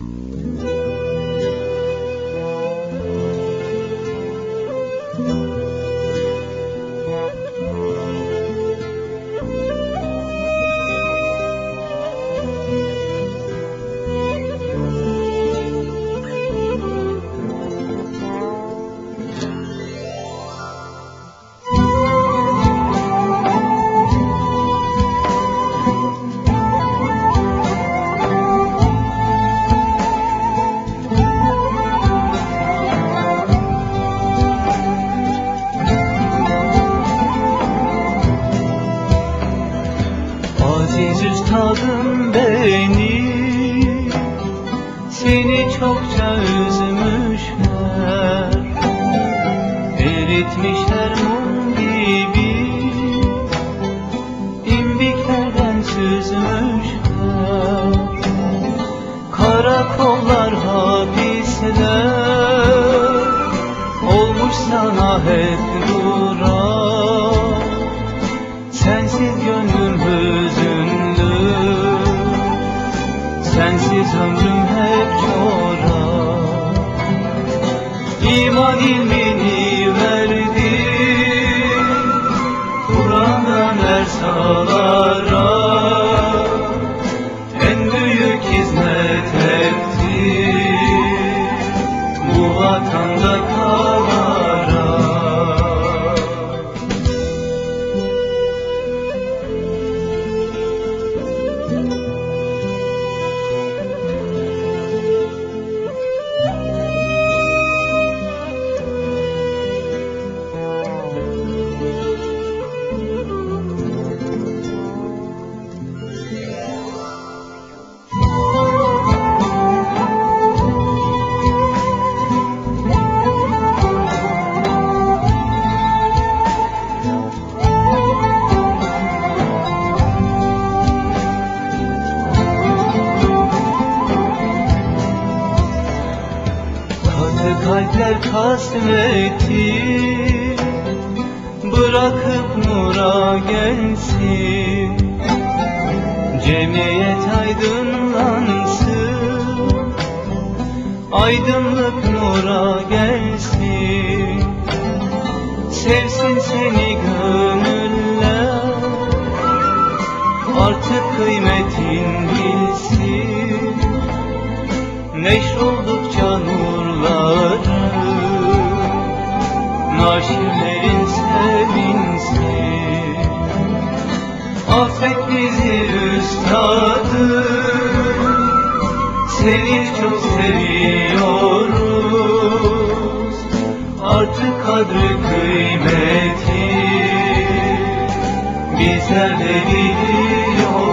Mm-hmm. Aziz üstadım beni Seni çokça üzmüşler Eritmişler mum gibi İmbiklerden süzmüşler. Karakollar hapisler Olmuş sana hep durak in me. Kasveti Bırakıp nura gelsin. Cemiyet aydınlansın Aydınlık nura gelsin. Sevsin seni gönüller Artık kıymetin bilsin. Neşroldukça nurları Affet bizi üstadım Seni çok seviyoruz. Artık kadri kıymeti. Bizler de biliyoruz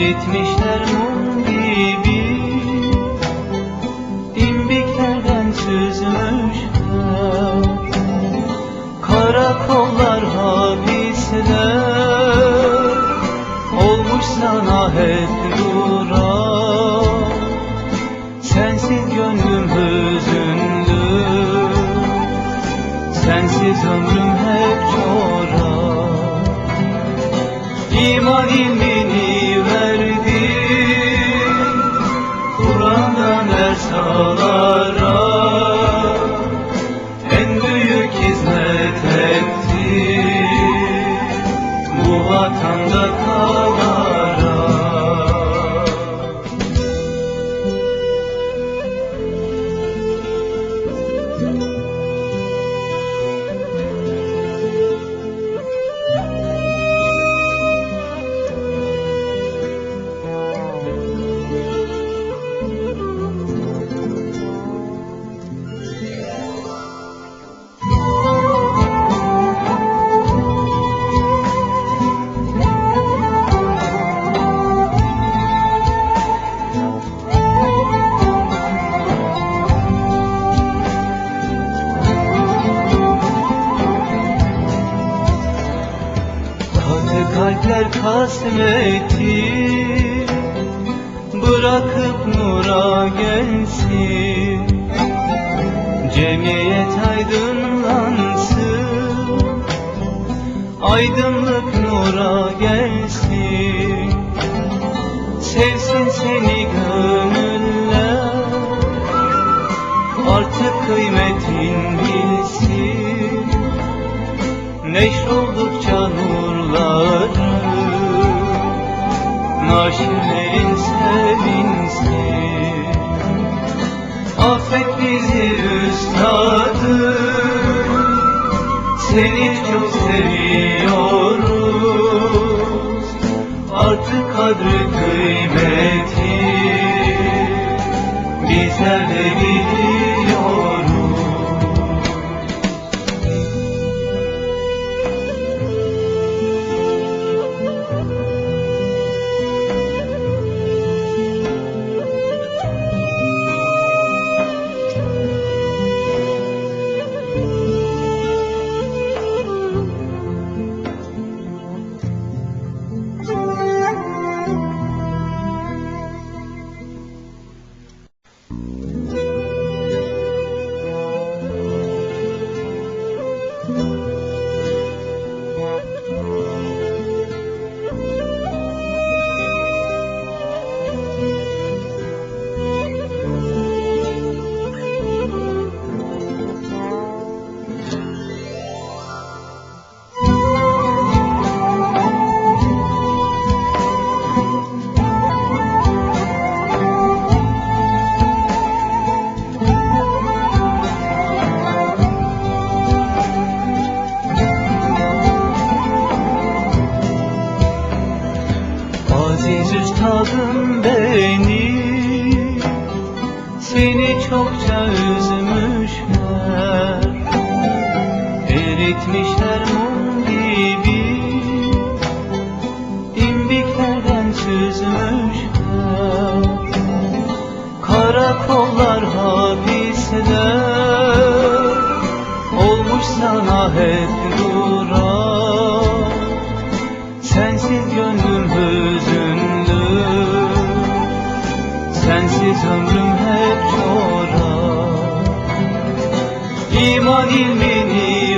Eritmişler mum gibi. İmbiklerden süzmüşler. Karakollar hapisler. Olmuş sana hep durak Sensiz gönlüm hüzünlü. Sensiz ömrüm kasveti Bırakıp nura gelsin. Cemiyet aydınlansın. Aydınlık nura gelsin. Sevsin seni gönüller. Artık kıymetin bilsin. Neşroldukça nurları Naşirlerin sevinsin. Affet bizi üstadım Seni çok seviyoruz. Artık kadri kıymeti. Bizler de biliyoruz Üstadım beni. Seni çokça üzmüşler Eritmişler mum gibi. İmbiklerden süzmüşler. Karakollar hapisler. Olmuş sana hep duran Sensiz ömrüm hep çorak İman ilmini verdi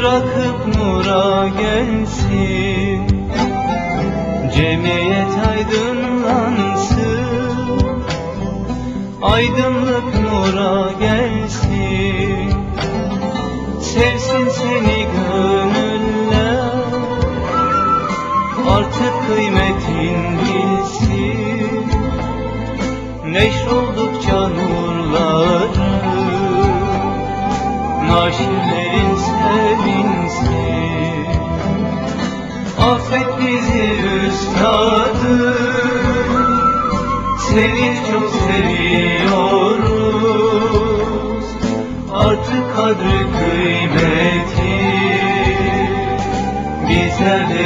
Bırakıp nura gelsin. Cemiyet aydınlansın. Aydınlık nura gelsin. Sevsin seni gönüller. Artık kıymetin bilsin. Neşroldukça nurları Naşirlerin sevinsin Affet bizi üstadım. Seni çok seviyoruz. Artık kadri kıymeti. Bizler de